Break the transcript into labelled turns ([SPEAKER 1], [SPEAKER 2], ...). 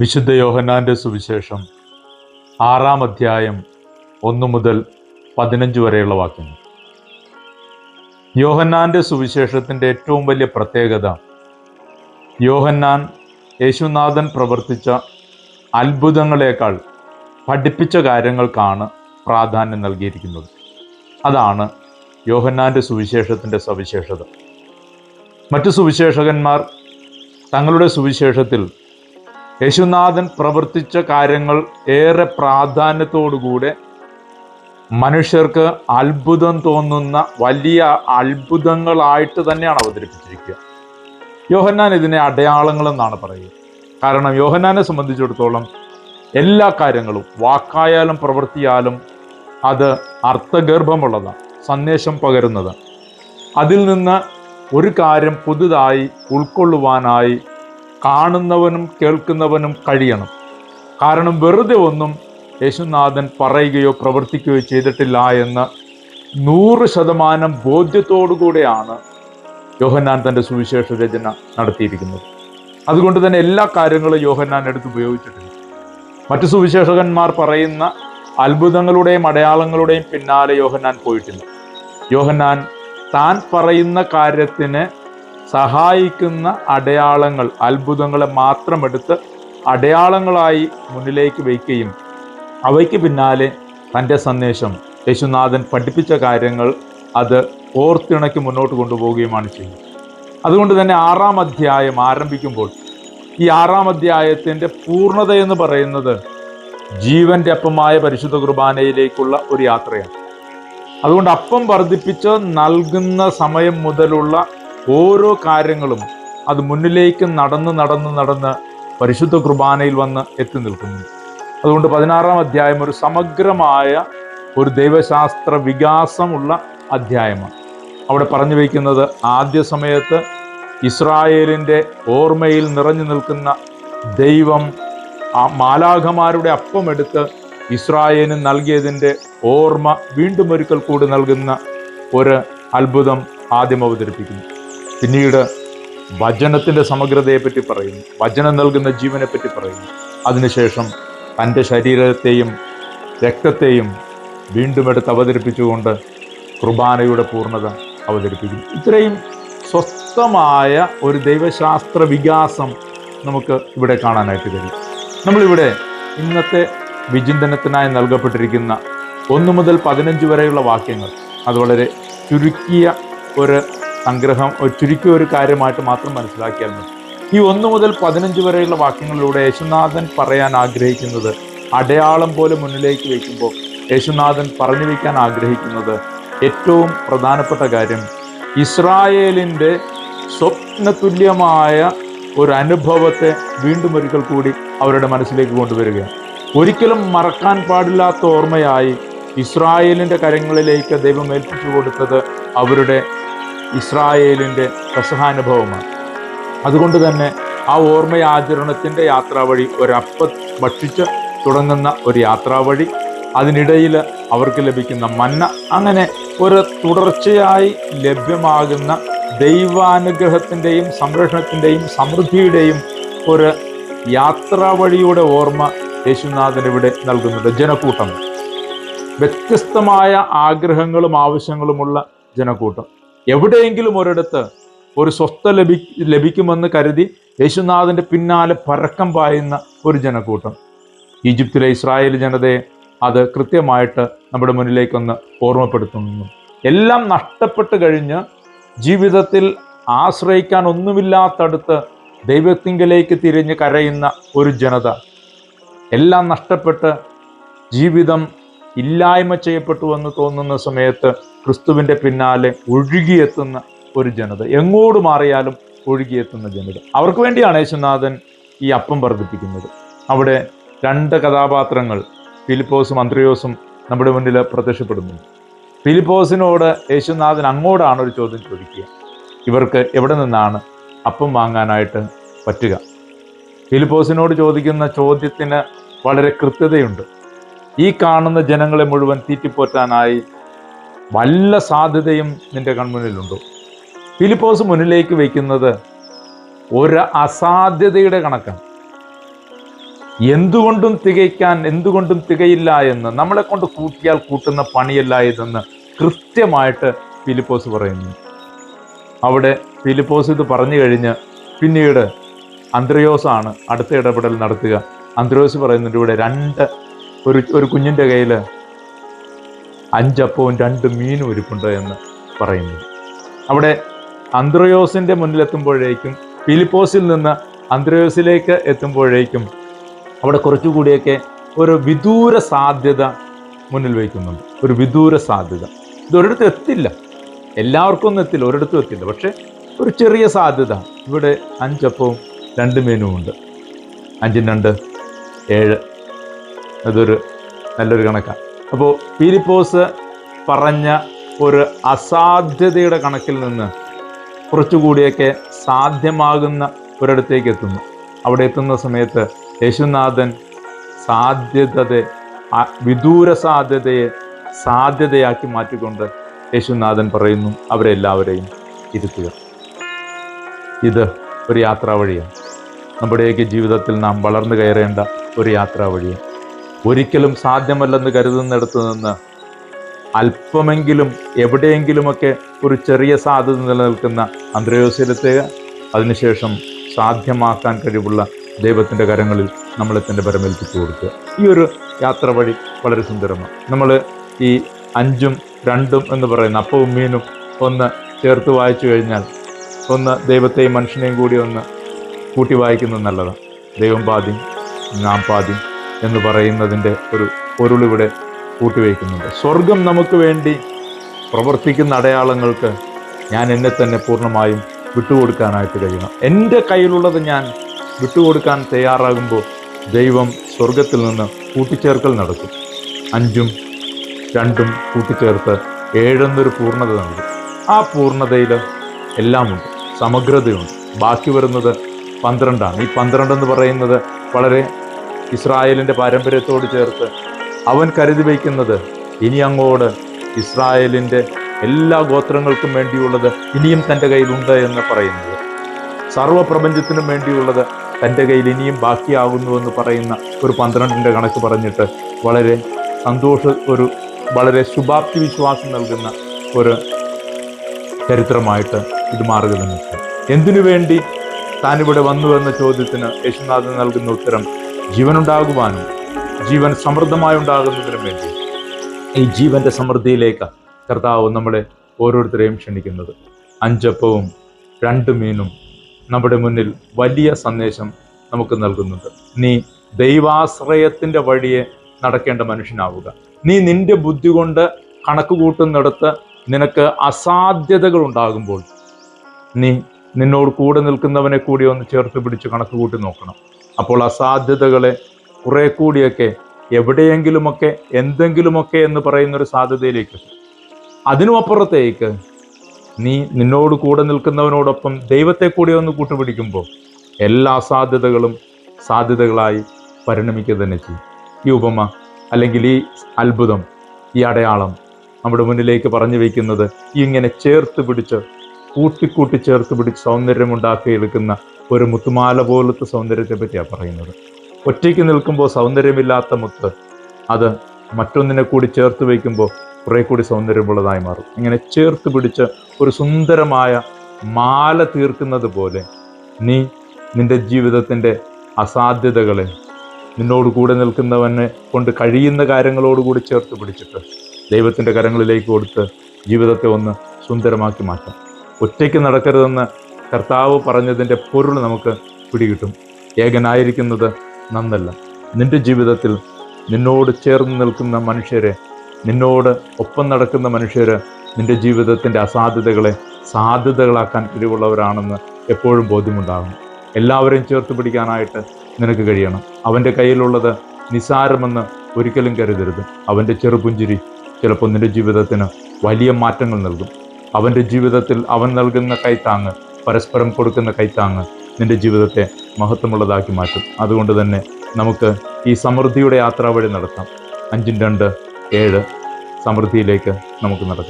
[SPEAKER 1] വിശുദ്ധ യോഹന്നാന്റെ സുവിശേഷം ആറാം അധ്യായം ഒന്നു മുതൽ പതിനഞ്ച് വരെയുള്ള വാക്യങ്ങൾ. യോഹന്നാന്റെ സുവിശേഷത്തിന്റെ ഏറ്റവും വലിയ പ്രത്യേകത യോഹന്നാൻ യേശുനാഥൻ പ്രവർത്തിച്ച അത്ഭുതങ്ങളെക്കാൾ പഠിപ്പിച്ച കാര്യങ്ങൾക്കാണ് പ്രാധാന്യം നൽകിയിരിക്കുന്നത്. അതാണ് യോഹന്നാന്റെ സുവിശേഷത്തിന്റെ സവിശേഷത. മറ്റു സുവിശേഷകന്മാർ തങ്ങളുടെ സുവിശേഷത്തിൽ യേശുനാഥൻ പ്രവർത്തിച്ച കാര്യങ്ങൾ ഏറെ പ്രാധാന്യത്തോടുകൂടെ മനുഷ്യർക്ക് അത്ഭുതം തോന്നുന്ന വലിയ അത്ഭുതങ്ങളായിട്ട് തന്നെയാണ് അവതരിപ്പിച്ചിരിക്കുക. യോഹന്നാൻ ഇതിനെ അടയാളങ്ങൾ എന്നാണ് പറയുക. കാരണം യോഹന്നാനെ സംബന്ധിച്ചിടത്തോളം എല്ലാ കാര്യങ്ങളും വാക്കായാലും പ്രവൃത്തിയാലും അത് അർത്ഥഗർഭമുള്ളതാണ് സന്ദേശം പകരുന്നത്. അതിൽ നിന്ന് ഒരു കാര്യം പുതുതായി ഉൾക്കൊള്ളുവാനായി കാണുന്നവനും കേൾക്കുന്നവനും കഴിയണം. കാരണം വെറുതെ ഒന്നും യേശുനാഥൻ പറയുകയോ പ്രവർത്തിക്കുകയോ ചെയ്തിട്ടില്ല എന്ന് നൂറ് ശതമാനം ബോധ്യത്തോടുകൂടെയാണ് യോഹന്നാൻ തന്റെ സുവിശേഷ രചന നടത്തിയിരിക്കുന്നത്. അതുകൊണ്ട് തന്നെ എല്ലാ കാര്യങ്ങളും യോഹന്നാൻ എടുത്ത് ഉപയോഗിച്ചിട്ടുണ്ട് മറ്റു സുവിശേഷകന്മാർ പറയുന്ന അത്ഭുതങ്ങളുടെയും അടയാളങ്ങളുടെയും പിന്നാലെ യോഹന്നാൻ പോയിട്ടില്ല. യോഹന്നാൻ താൻ പറയുന്ന കാര്യത്തിന് സഹായിക്കുന്ന അടയാളങ്ങൾ അത്ഭുതങ്ങളെ മാത്രം എടുത്ത് അടയാളങ്ങളായി മുന്നിലേക്ക് വയ്ക്കുകയും അവയ്ക്ക് പിന്നാലെ തന്റെ സന്ദേശം യേശുനാഥൻ പഠിപ്പിച്ച കാര്യങ്ങൾ അത് ഓർത്തിണക്കി മുന്നോട്ട് കൊണ്ടുപോവുകയുമാണ് ചെയ്യുന്നത്. അതുകൊണ്ട് തന്നെ ആറാം അധ്യായം ആരംഭിക്കുമ്പോൾ ഈ ആറാം അധ്യായത്തിന്റെ പൂർണത എന്ന് പറയുന്നത് ജീവന്റെ അപ്പമായ പരിശുദ്ധ കുർബാനയിലേക്കുള്ള ഒരു യാത്രയാണ്. അതുകൊണ്ട് അപ്പം വർദ്ധിപ്പിച്ച് നൽകുന്ന സമയം മുതലുള്ള ഓരോ കാര്യങ്ങളും അത് മുന്നിലേക്ക് നടന്ന് നടന്ന് നടന്ന് പരിശുദ്ധ കുർബാനയിൽ വന്ന് എത്തി നിൽക്കുന്നു. അതുകൊണ്ട് പതിനാറാം അധ്യായം ഒരു സമഗ്രമായ ഒരു ദൈവശാസ്ത്ര വികാസമുള്ള അധ്യായമാണ്. അവിടെ പറഞ്ഞു വയ്ക്കുന്നത് ആദ്യ സമയത്ത് ഇസ്രായേലിന്റെ ഓർമ്മയിൽ നിറഞ്ഞു നിൽക്കുന്ന ദൈവം ആ മാലാഖമാരുടെ അപ്പമെടുത്ത് ഇസ്രായേലിന് നൽകിയതിന്റെ ഓർമ്മ വീണ്ടും ഒരിക്കൽ കൂടി നൽകുന്ന ഒരു അത്ഭുതം ആദ്യം അവതരിപ്പിക്കുന്നു. പിന്നീട് വചനത്തിന്റെ സമഗ്രതയെപ്പറ്റി പറയുന്നു. വചനം നൽകുന്ന ജീവനെപ്പറ്റി പറയും പറയുന്നു. അതിനുശേഷം തന്റെ ശരീരത്തെയും രക്തത്തെയും വീണ്ടും എടുത്ത് അവതരിപ്പിച്ചുകൊണ്ട് കുർബാനയുടെ പൂർണത അവതരിപ്പിക്കുന്നു. ഇത്രയും സ്വസ്ഥമായ ഒരു ദൈവശാസ്ത്ര വികാസം നമുക്ക് ഇവിടെ കാണാനായിട്ട് കഴിയും. നമ്മളിവിടെ ഇന്നത്തെ വിചിന്തനത്തിനായി നൽകപ്പെട്ടിരിക്കുന്ന ഒന്ന് മുതൽ പതിനഞ്ച് വരെയുള്ള വാക്യങ്ങൾ അത് വളരെ ചുരുക്കിയ ഒരു സംഗ്രഹം ചുരുക്കിയ ഒരു കാര്യമായിട്ട് മാത്രം മനസ്സിലാക്കിയാൽ മതി. ഈ ഒന്ന് മുതൽ പതിനഞ്ച് വരെയുള്ള വാക്യങ്ങളിലൂടെ യേശുനാഥൻ പറയാൻ ആഗ്രഹിക്കുന്നത് അടയാളം പോലെ മുന്നിലേക്ക് വയ്ക്കുമ്പോൾ യേശുനാഥൻ പറഞ്ഞു വയ്ക്കാൻ ആഗ്രഹിക്കുന്നത് ഏറ്റവും പ്രധാനപ്പെട്ട കാര്യം ഇസ്രായേലിന്റെ സ്വപ്നതുല്യമായ ഒരു അനുഭവത്തെ വീണ്ടും ഒരിക്കൽ കൂടി അവരുടെ മനസ്സിലേക്ക് കൊണ്ടുവരികയാണ്. ഒരിക്കലും മറക്കാൻ പാടില്ലാത്ത ഓർമ്മയായി ഇസ്രായേലിന്റെ കരങ്ങളിലേക്ക് ദൈവം ഏൽപ്പിച്ചു കൊടുത്തത് അവരുടെ ഇസ്രായേലിന്റെ പ്രസഹാനുഭവമാണ്. അതുകൊണ്ട് തന്നെ ആ ഓർമ്മയാചരണത്തിന്റെ യാത്രാവഴി ഒരപ്പ ഭക്ഷിച്ച് തുടങ്ങുന്ന ഒരു യാത്രാവഴി അതിനിടയിൽ അവർക്ക് ലഭിക്കുന്ന മന്ന അങ്ങനെ ഒരു തുടർച്ചയായി ലഭ്യമാകുന്ന ദൈവാനുഗ്രഹത്തിന്റെയും സംരക്ഷണത്തിന്റെയും സമൃദ്ധിയുടെയും ഒരു യാത്രാവഴിയുടെ ഓർമ്മ യേശുനാഥൻ ഇവിടെ നൽകുന്നുണ്ട്. ജനക്കൂട്ടം. വ്യത്യസ്തമായ ആഗ്രഹങ്ങളും ആവശ്യങ്ങളുമുള്ള ജനക്കൂട്ടം. എവിടെയെങ്കിലും ഒരിടത്ത് ഒരു സ്വസ്ഥ ലഭി ലഭിക്കുമെന്ന് കരുതി യേശുനാഥന്റെ പിന്നാലെ പരക്കം പായുന്ന ഒരു ജനക്കൂട്ടം. ഈജിപ്തിലെ ഇസ്രായേൽ ജനതയെ അത് കൃത്യമായിട്ട് നമ്മുടെ മുന്നിലേക്കൊന്ന് ഓർമ്മപ്പെടുത്തുന്നു. എല്ലാം നഷ്ടപ്പെട്ട് കഴിഞ്ഞ് ജീവിതത്തിൽ ആശ്രയിക്കാൻ ഒന്നുമില്ലാത്തടുത്ത് ദൈവത്തിങ്കലേക്ക് തിരിഞ്ഞ് കരയുന്ന ഒരു ജനത. എല്ലാം നഷ്ടപ്പെട്ട് ജീവിതം ഇല്ലായ്മ ചെയ്യപ്പെട്ടു എന്ന് തോന്നുന്ന സമയത്ത് ക്രിസ്തുവിന്റെ പിന്നാലെ ഒഴുകിയെത്തുന്ന ഒരു ജനത. എങ്ങോട്ട് മാറിയാലും ഒഴുകിയെത്തുന്ന ജനത. അവർക്ക് വേണ്ടിയാണ് യേശുനാഥൻ ഈ അപ്പം വർദ്ധിപ്പിക്കുന്നത്. അവിടെ രണ്ട് കഥാപാത്രങ്ങൾ ഫിലിപ്പോസും അന്ത്രയോസും നമ്മുടെ മുന്നിൽ പ്രത്യക്ഷപ്പെടുന്നു. ഫിലിപ്പോസിനോട് യേശുനാഥൻ അങ്ങോട്ടാണ് ഒരു ചോദ്യം ചോദിക്കുക. ഇവർക്ക് എവിടെ നിന്നാണ് അപ്പം വാങ്ങാനായിട്ട് പറ്റുക? ഫിലിപ്പോസിനോട് ചോദിക്കുന്ന ചോദ്യത്തിന് വളരെ കൃത്യതയുണ്ട്. ഈ കാണുന്ന ജനങ്ങളെ മുഴുവൻ തീറ്റിപ്പോറ്റാനായി വല്ല സാധ്യതയും നിന്റെ കൺമുന്നിലുണ്ടോ? ഫിലിപ്പോസ് മുന്നിലേക്ക് വയ്ക്കുന്നത് ഒരു അസാധ്യതയുടെ കണക്കാണ്. എന്തുകൊണ്ടും തികയ്ക്കാൻ എന്തുകൊണ്ടും തികയില്ല എന്ന് നമ്മളെ കൊണ്ട് കൂട്ടിയാൽ കൂട്ടുന്ന പണിയല്ല ഇതെന്ന് കൃത്യമായിട്ട് ഫിലിപ്പോസ് പറയുന്നു. അവിടെ ഫിലിപ്പോസ് ഇത് പറഞ്ഞു കഴിഞ്ഞ് പിന്നീട് അന്ത്രയോസാണ് അടുത്ത ഇടപെടൽ നടത്തുക. അന്ത്രയോസ് പറയുന്നുണ്ട് ഇവിടെ രണ്ട് ഒരു ഒരു കുഞ്ഞിന്റെ കയ്യിൽ അഞ്ചപ്പവും രണ്ട് മീനും ഇരിപ്പുണ്ട് എന്ന് പറയുന്നു. അവിടെ അന്ത്രയോസിന്റെ മുന്നിലെത്തുമ്പോഴേക്കും ഫിലിപ്പോസിൽ നിന്ന് അന്ത്രയോസിലേക്ക് എത്തുമ്പോഴേക്കും അവിടെ കുറച്ചുകൂടിയൊക്കെ ഒരു വിദൂര സാധ്യത മുന്നിൽ വയ്ക്കുന്നുണ്ട്. ഒരു വിദൂര സാധ്യത. ഇത് ഒരിടത്തും എത്തില്ല. എല്ലാവർക്കും ഒന്നും എത്തില്ല. ഒരിടത്തും എത്തില്ല. പക്ഷേ ഒരു ചെറിയ സാധ്യത. ഇവിടെ അഞ്ചപ്പവും രണ്ട് മീനും ഉണ്ട്. അഞ്ചും രണ്ട് ഏഴ്. അതൊരു നല്ലൊരു കണക്കാണ് അപ്പോൾ പീലിപ്പോസ് പറഞ്ഞ ഒരു അസാധ്യതയുടെ കണക്കിൽ നിന്ന് കുറച്ചുകൂടിയൊക്കെ സാധ്യമാകുന്ന ഒരിടത്തേക്ക് എത്തുന്നു. അവിടെ എത്തുന്ന സമയത്ത് യേശുനാഥൻ സാധ്യതയെ വിദൂര സാധ്യതയെ സാധ്യതയാക്കി മാറ്റിക്കൊണ്ട് യേശുനാഥൻ പറയുന്നു അവരെല്ലാവരെയും ഇരുത്തുക. ഇത് ഒരു യാത്രാ വഴിയാണ് നമ്മുടെയൊക്കെ ജീവിതത്തിൽ നാം വളർന്നു കയറേണ്ട ഒരു യാത്രാ വഴിയാണ് ഒരിക്കലും സാധ്യമല്ലെന്ന് കരുതുന്നിടത്ത് നിന്ന് അല്പമെങ്കിലും എവിടെയെങ്കിലുമൊക്കെ ഒരു ചെറിയ സാധ്യത നിലനിൽക്കുന്ന അന്ത്രയോസിലെത്തുക. അതിനുശേഷം സാധ്യമാക്കാൻ കഴിവുള്ള ദൈവത്തിന്റെ കരങ്ങളിൽ നമ്മളെ തന്നെ പരമേൽപ്പിച്ചു കൊടുക്കുക. ഈ ഒരു യാത്ര വഴി വളരെ സുന്ദരമാണ്. നമ്മൾ ഈ അഞ്ചും രണ്ടും എന്ന് പറയുന്ന അപ്പവും മീനും ഒന്ന് ചേർത്ത് വായിച്ചു കഴിഞ്ഞാൽ ഒന്ന് ദൈവത്തെയും മനുഷ്യനെയും കൂടി ഒന്ന് കൂട്ടി വായിക്കുന്നത് നല്ലതാണ്. ദൈവം പാതി നാം പാദ്യം എന്ന് പറയുന്നതിന്റെ ഒരു പൊരുളിവിടെ കൂട്ടിവയ്ക്കുന്നുണ്ട്. സ്വർഗം നമുക്ക് വേണ്ടി പ്രവർത്തിക്കുന്ന അടയാളങ്ങൾക്ക് ഞാൻ എന്നെ തന്നെ പൂർണമായും വിട്ടുകൊടുക്കാനായിട്ട് കഴിയണം. എന്റെ കയ്യിലുള്ളത് ഞാൻ വിട്ടുകൊടുക്കാൻ തയ്യാറാകുമ്പോൾ ദൈവം സ്വർഗത്തിൽ നിന്ന് കൂട്ടിച്ചേർക്കൽ നടക്കും. അഞ്ചും രണ്ടും കൂട്ടിച്ചേർത്ത് ഏഴെന്നൊരു പൂർണത നൽകും. ആ പൂർണതയിൽ എല്ലാമുണ്ട്. സമഗ്രതയുണ്ട്. ബാക്കി വരുന്നത് പന്ത്രണ്ടാണ്. ഈ പന്ത്രണ്ട് എന്ന് പറയുന്നത് വളരെ ഇസ്രായേലിന്റെ പാരമ്പര്യത്തോട് ചേർത്ത് അവൻ കരുതി വയ്ക്കുന്നത് ഇനി അങ്ങോട് ഇസ്രായേലിന്റെ എല്ലാ ഗോത്രങ്ങൾക്കും വേണ്ടിയുള്ളത് ഇനിയും തന്റെ കയ്യിലുണ്ട് എന്ന് പറയുന്നത് സർവപ്രപഞ്ചത്തിനും വേണ്ടിയുള്ളത് തന്റെ കയ്യിൽ ഇനിയും ബാക്കിയാകുന്നുവെന്ന് പറയുന്ന ഒരു പന്ത്രണ്ടിന്റെ കണക്ക് പറഞ്ഞിട്ട് വളരെ സന്തോഷ ഒരു വളരെ ശുഭാപ്തി വിശ്വാസം നൽകുന്ന ഒരു ചരിത്രമായിട്ട് ഇത് മാറുക തന്നെ. എന്തിനു വേണ്ടി താനിവിടെ വന്നു എന്ന ചോദ്യത്തിന് യേശുനാഥൻ നൽകുന്ന ഉത്തരം ജീവനുണ്ടാകുവാനും ജീവൻ സമൃദ്ധമായി ഉണ്ടാകുന്നതിനും വേണ്ടി ഈ ജീവന്റെ സമൃദ്ധിയിലേക്ക് കർത്താവ് നമ്മളെ ഓരോരുത്തരെയും ക്ഷണിക്കുന്നത്. അഞ്ചപ്പവും രണ്ട് മീനും നമ്മുടെ മുന്നിൽ വലിയ സന്ദേശം നമുക്ക് നൽകുന്നുണ്ട്. നീ ദൈവാശ്രയത്തിന്റെ വഴിയെ നടക്കേണ്ട മനുഷ്യനാവുക. നീ നിന്റെ ബുദ്ധി കൊണ്ട് കണക്ക് കൂട്ടുന്നിടത്ത് നിനക്ക് അസാധ്യതകൾ ഉണ്ടാകുമ്പോൾ നീ നിന്നോട് കൂടെ നിൽക്കുന്നവനെ കൂടി ഒന്ന് ചേർത്ത് പിടിച്ച് കണക്ക് കൂട്ടി നോക്കണം. അപ്പോൾ അസാധ്യതകളെ കുറെ കൂടിയൊക്കെ എവിടെയെങ്കിലുമൊക്കെ എന്തെങ്കിലുമൊക്കെ എന്ന് പറയുന്നൊരു സാധ്യതയിലേക്ക്. അതിനുമപ്പുറത്തേക്ക് നീ നിന്നോട് കൂടെ നിൽക്കുന്നവനോടൊപ്പം ദൈവത്തെ കൂടി ഒന്ന് കൂട്ടുപിടിക്കുമ്പോൾ എല്ലാ അസാധ്യതകളും സാധ്യതകളായി പരിണമിക്കുക തന്നെ ചെയ്യും ഈ ഉപമ അല്ലെങ്കിൽ ഈ അത്ഭുതം ഈ അടയാളം നമ്മുടെ മുന്നിലേക്ക് പറഞ്ഞു വയ്ക്കുന്നത് ഇങ്ങനെ ചേർത്ത് പിടിച്ച് കൂട്ടിക്കൂട്ടി ചേർത്ത് പിടിച്ച് സൗന്ദര്യമുണ്ടാക്കിയെടുക്കുന്ന ഒരു മുത്തുമാല പോലത്തെ സൗന്ദര്യത്തെ പറ്റിയാണ് പറയുന്നത്. ഒറ്റയ്ക്ക് നിൽക്കുമ്പോൾ സൗന്ദര്യമില്ലാത്ത മുത്ത് അത് മറ്റൊന്നിനെ കൂടി ചേർത്ത് വയ്ക്കുമ്പോൾ കുറേ കൂടി സൗന്ദര്യമുള്ളതായി മാറും. ഇങ്ങനെ ചേർത്ത് പിടിച്ച് ഒരു സുന്ദരമായ മാല തീർക്കുന്നത് പോലെ നീ നിന്റെ ജീവിതത്തിന്റെ അസാധ്യതകളെ നിന്നോട് കൂടെ നിൽക്കുന്നവനെ കൊണ്ട് കഴിയുന്ന കാര്യങ്ങളോടുകൂടി ചേർത്ത് പിടിച്ചിട്ട് ദൈവത്തിന്റെ കരങ്ങളിലേക്ക് കൊടുത്ത് ജീവിതത്തെ ഒന്ന് സുന്ദരമാക്കി മാറ്റാം. ഒറ്റയ്ക്ക് നടക്കരുതെന്ന് കർത്താവ് പറഞ്ഞതിന്റെ പൊരുൾ നമുക്ക് പിടികിട്ടും. ഏകനായിരിക്കുന്നത് നന്നല്ല. നിന്റെ ജീവിതത്തിൽ നിന്നോട് ചേർന്ന് നിൽക്കുന്ന മനുഷ്യരെ നിന്നോട് ഒപ്പം നടക്കുന്ന മനുഷ്യര് നിന്റെ ജീവിതത്തിന്റെ അസാധ്യതകളെ സാധ്യതകളാക്കാൻ കഴിവുള്ളവരാണെന്ന് എപ്പോഴും ബോധ്യമുണ്ടാകും. എല്ലാവരെയും ചേർത്ത് പിടിക്കാനായിട്ട് നിനക്ക് കഴിയണം. അവന്റെ കയ്യിലുള്ളത് നിസാരമെന്ന് ഒരിക്കലും കരുതരുത്. അവന്റെ ചെറുപുഞ്ചിരി ചിലപ്പോൾ നിന്റെ ജീവിതത്തിന് വലിയ മാറ്റങ്ങൾ നൽകും. അവന്റെ ജീവിതത്തിൽ അവൻ നൽകുന്ന കൈത്താങ്ങ് പരസ്പരം കൊടുക്കുന്ന കൈത്താങ്ങ് നിന്റെ ജീവിതത്തെ മഹത്വമുള്ളതാക്കി മാറ്റും. അതുകൊണ്ട് തന്നെ നമുക്ക് ഈ സമൃദ്ധിയുടെ യാത്രാ വഴി നടത്താം. അഞ്ചും രണ്ട് ഏഴ് സമൃദ്ധിയിലേക്ക് നമുക്ക് നടക്കാം.